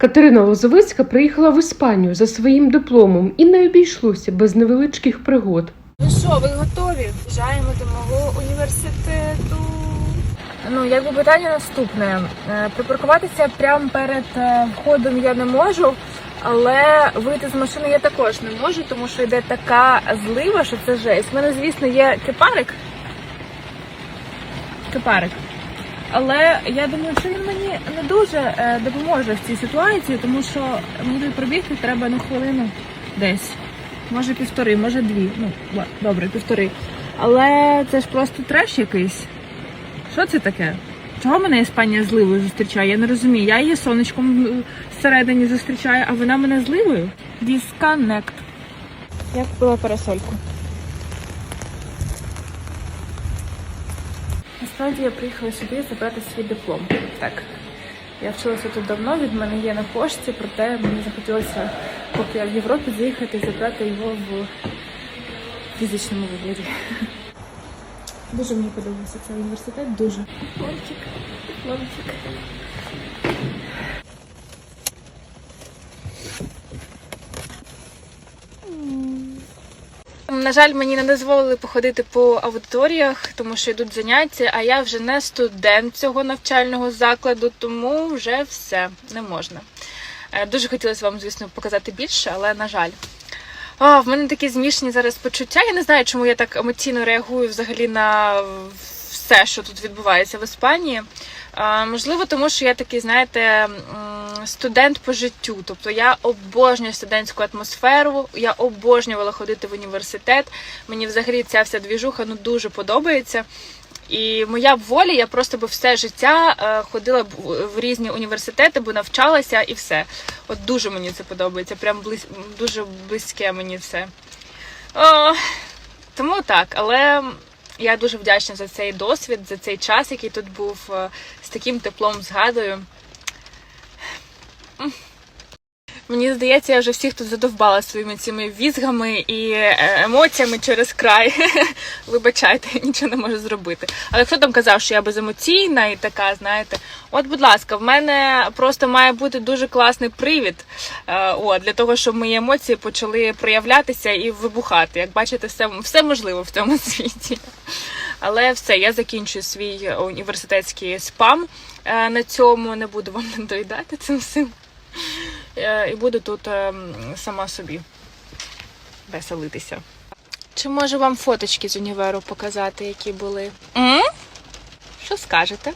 Катерина Лозовицька приїхала в Іспанію за своїм дипломом і не обійшлося без невеличких пригод. Ну що, ви готові? В'їжджаємо до мого університету. Ну, якби питання наступне. Е, Припаркуватися прямо перед е, входом я не можу, але вийти з машини я також не можу, тому що йде така злива, що це жесть. У мене, звісно, є кипарик. Кипарик. Але я думаю, що він мені не дуже е, допоможе в цій ситуації, тому що мені пробігти треба на хвилину десь. Може півтори, може дві. Ну, добре, півтори. Але це ж просто треш якийсь. Що це таке? Чого мене Іспанія зливою зустрічає? Я не розумію. Я її сонечком е, всередині зустрічаю, а вона мене зливою? Disconnect. Я купила парасольку. Насправді я приїхала сюди забрати свій диплом. Так. Я вчилася тут давно, від мене є на пошті, проте мені захотілося, поки я в Європі, заїхати і забрати його в фізичному вигляді. Дуже мені подобається цей університет, дуже. хлопчик, ломчик. На жаль, мені не дозволили походити по аудиторіях, тому що йдуть заняття, а я вже не студент цього навчального закладу, тому вже все не можна. Е, Дуже хотілося вам, звісно, показати більше, але на жаль. А, в мене такі змішані зараз почуття. Я не знаю, чому я так емоційно реагую взагалі на все, що тут відбувається в Іспанії. Можливо, тому що я такий, знаєте, студент по життю. Тобто я обожнюю студентську атмосферу, я обожнювала ходити в університет. Мені взагалі ця вся двіжуха ну дуже подобається. І моя воля, я просто би все життя е, ходила б в- в різні університети, бо навчалася і все. От дуже мені це подобається. Прям близь, дуже близьке мені все. О, тому так, але я дуже вдячна за цей досвід, за цей час, який тут був е, з таким теплом згадую. М. Мені здається, я вже всіх тут задовбала своїми цими візгами і е, емоціями через край. Вибачайте, нічого не можу зробити. Але хто там казав, що я беземоційна і така, знаєте, от, будь ласка, в мене просто має бути дуже класний привід е, о, для того, щоб мої емоції почали проявлятися і вибухати. Як бачите, все, все можливо в цьому світі. Але все, я закінчую свій університетський спам е, на цьому. Не буду вам надоїдати цим всім. Е, І буду тут е, сама собі веселитися. Чи можу вам фоточки з універу показати, які були? М? Що скажете?